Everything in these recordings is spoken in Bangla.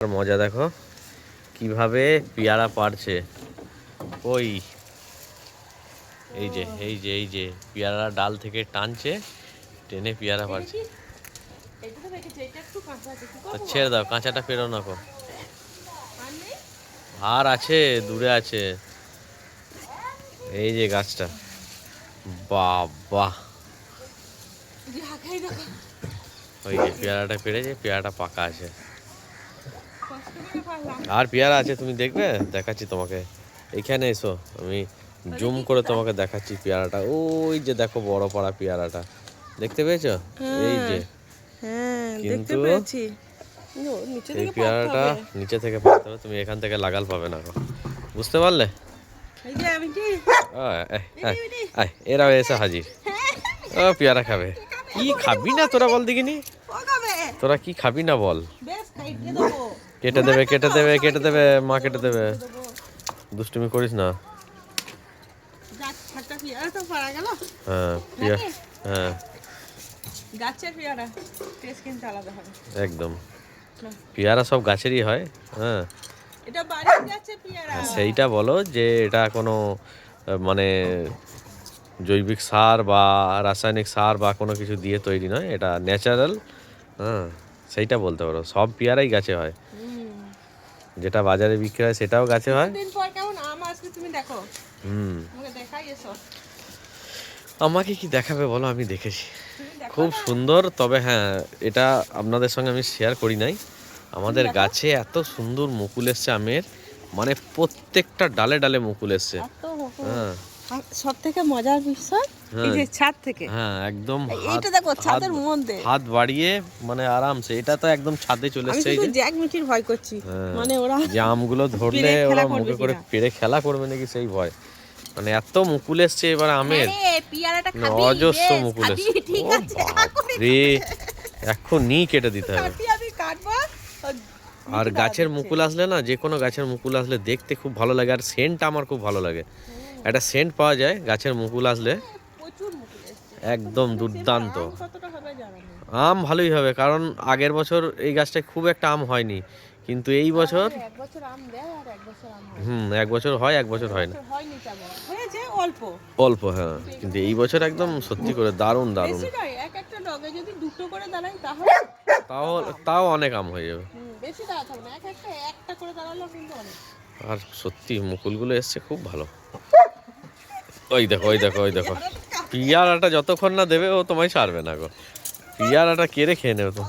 আর মজা দেখো। কীভাবে পেয়ারা পারছে। ওই। এই যে এই যে এই যে পেয়ারা ডাল থেকে টানছে টেনে পেয়ারা পারছে। ছেড়ে দাও কাঁচাটা পেরো নাকো আর আছে দূরে আছে। এই যে গাছটা। বাবা। ওই যে পেয়ারাটা পেরেছে পেয়ারাটা পাকা আছে। আর পেয়ারা আছে তুমি দেখবে? দেখাচ্ছি তোমাকে। এখানে এসো আমি জুম করে তোমাকে দেখাচ্ছি পেয়ারাটা। ওই যে দেখো বড় পাড়া পেয়ারাটা। দেখতে পেয়েছ? এই যে। হ্যাঁ কিন্তু এই পেয়ারাটা নিচে থেকে পাকতে হবে তুমি এখান থেকে লাগাল পাবে না বুঝতে পারলে? এরাও এসে হাজির। ও পেয়ারা খাবে। কি খাবি? না তোরা বল দেখিনি? তোরা কি খাবি না বল? বেশ খাইতে দেবো। কেটে দেবে কেটে দেবে কেটে দেবে মা কেটে দেবে। দুষ্টুমি করিস না। হ্যাঁ পেয়ারা হ্যাঁ একদম। পেয়ারা সব গাছেরই হয় হ্যাঁ। পেয়ারা। সেইটা বলো যে এটা কোনো মানে জৈবিক সার বা রাসায়নিক সার বা কোনো কিছু দিয়ে তৈরি নয় এটা ন্যাচারাল হ্যাঁ। সেইটা বলতে পারো। সব পেয়ারাই গাছে হয়। যেটা বাজারে বিক্রি হয় সেটাও গাছে হয়। হুম। আমাকে কি দেখাবে বলো? আমি দেখেছি। খুব সুন্দর তবে হ্যাঁ এটা আপনাদের সঙ্গে আমি শেয়ার করি নাই। আমাদের গাছে এত সুন্দর মুকুল এসছে আমের। মানে প্রত্যেকটা ডালে ডালে মুকুল এসছে। হ্যাঁ। সব থেকে মজার বিষয় ছাদ থেকে। হ্যাঁ একদম হাত- দেখো হাত- ছাদের মধ্যে। হাত বাড়িয়ে মানে আরামসে এটা তো একদম ছাদে চলে এসছে এই শুধু যে। জ্যাক মিটির ভয় করছি। হ্যাঁ। মানে ওরা যে আমগুলো ধরলে ওরা মুখে করে খেলা করবে নাকি সেই ভয়। মানে এত মুকুল এসছে এবার আমের। মানে অজস্র মুকুল এসছে। ও এখনই কেটে দিতে হবে। আর গাছের মুকুল আসলে না যে কোনো গাছের মুকুল আসলে দেখতে খুব ভালো লাগে আর সেন্ট আমার খুব ভালো লাগে। একটা সেন্ট পাওয়া যায় গাছের মুকুল আসলে। একদম দুর্দান্ত। আম ভালোই হবে কারণ আগের বছর এই গাছটায় খুব একটা আম হয়নি। কিন্তু এই বছর এক বছর হয়। হুম এক বছর হয় এক বছর হয় না। অল্প। অল্প হ্যাঁ কিন্তু এই বছর একদম সত্যি করে দারুণ দারুণ। তাও তাও অনেক আম হয়ে যাবে। আর সত্যি মুকুলগুলো এসছে খুব ভালো। ওই দেখো ওই দেখো ওই দেখো। পিয়ারাটা যতক্ষণ না দেবে ও তোমায় ছাড়বে না গো। পিয়ারাটা কেড়ে খেয়ে নেবে তো।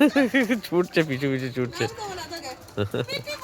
ছুটছে পিছু পিছু ছুটছে।